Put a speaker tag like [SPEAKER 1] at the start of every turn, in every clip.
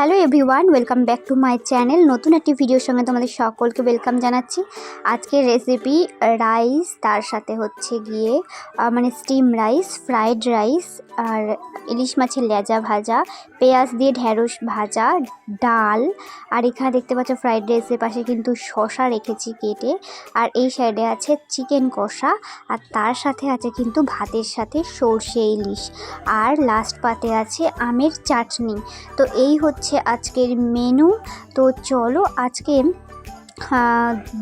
[SPEAKER 1] Hello everyone, welcome back to my channel. নতুন একটি ভিডিওর সঙ্গে তোমাদের সকলকে ওয়েলকাম জানাচ্ছি। আজকের রেসিপি রাইস তার সাথে হচ্ছে গিয়ে মানে স্টিম রাইস ফ্রাইড রাইস আর ইলিশ মাছের লেজা ভাজা, পেঁয়াজ দিয়ে ঢ্যাঁড়স ভাজা, ডাল, আর এখানে দেখতে পাচ্ছ ফ্রাইড রাইসের পাশে কিন্তু শশা রেখেছি কেটে, আর এই সাইডে আছে চিকেন কষা, আর তার সাথে আছে কিন্তু ভাতের সাথে সর্ষে ইলিশ, আর লাস্ট পাতে আছে আমের চাটনি। তো এই হচ্ছে আজকের মেনু তো চলো আজকে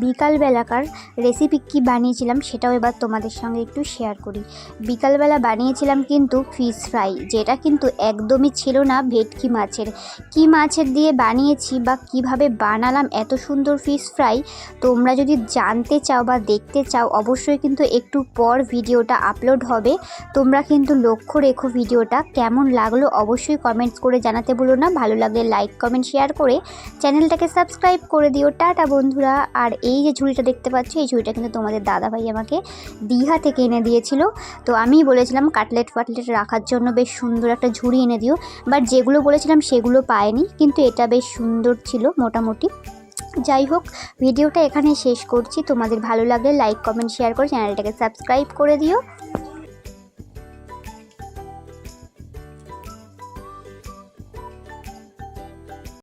[SPEAKER 1] বিকালবেলাকার রেসিপি কি বানিয়েছিলাম সেটাও এবার তোমাদের সঙ্গে একটু শেয়ার করি। বিকালবেলা বানিয়েছিলাম কিন্তু ফিশ ফ্রাই যেটা কিন্তু একদমই ছিল না ভেটকি মাছের। কি মাছের দিয়ে বানিয়েছি বা কীভাবে বানালাম এত সুন্দর ফিশ ফ্রাই তোমরা যদি জানতে চাও বা দেখতে চাও, অবশ্যই কিন্তু একটু পর ভিডিওটা আপলোড হবে। তোমরা কিন্তু লক্ষ্য রেখো ভিডিওটা, কেমন লাগল অবশ্যই কমেন্টস করে জানাতে ভুলো না। ভালো লাগলে লাইক কমেন্ট শেয়ার করে চ্যানেলটাকে সাবস্ক্রাইব করে দিও। টাটা বন্ধুরা, আর এই যে ঝুড়িটা দেখতে পাচ্ছ, এই ঝুড়িটা কিন্তু তোমাদের দাদাভাই আমাকে দীঘা থেকে এনে দিয়েছিল। তো আমি বলেছিলাম, কাটলেট ফাটলেট রাখার জন্য বেশ সুন্দর একটা ঝুড়ি এনে দিও। বাট যেগুলো বলেছিলাম, সেগুলো পাইনি, কিন্তু এটা বেশ সুন্দর ছিল মোটামুটি। যাই হোক, ভিডিওটা এখানে শেষ করছি। তোমাদের ভালো লাগলে লাইক, কমেন্ট, শেয়ার করে চ্যানেলটাকে সাবস্ক্রাইব করে দিও।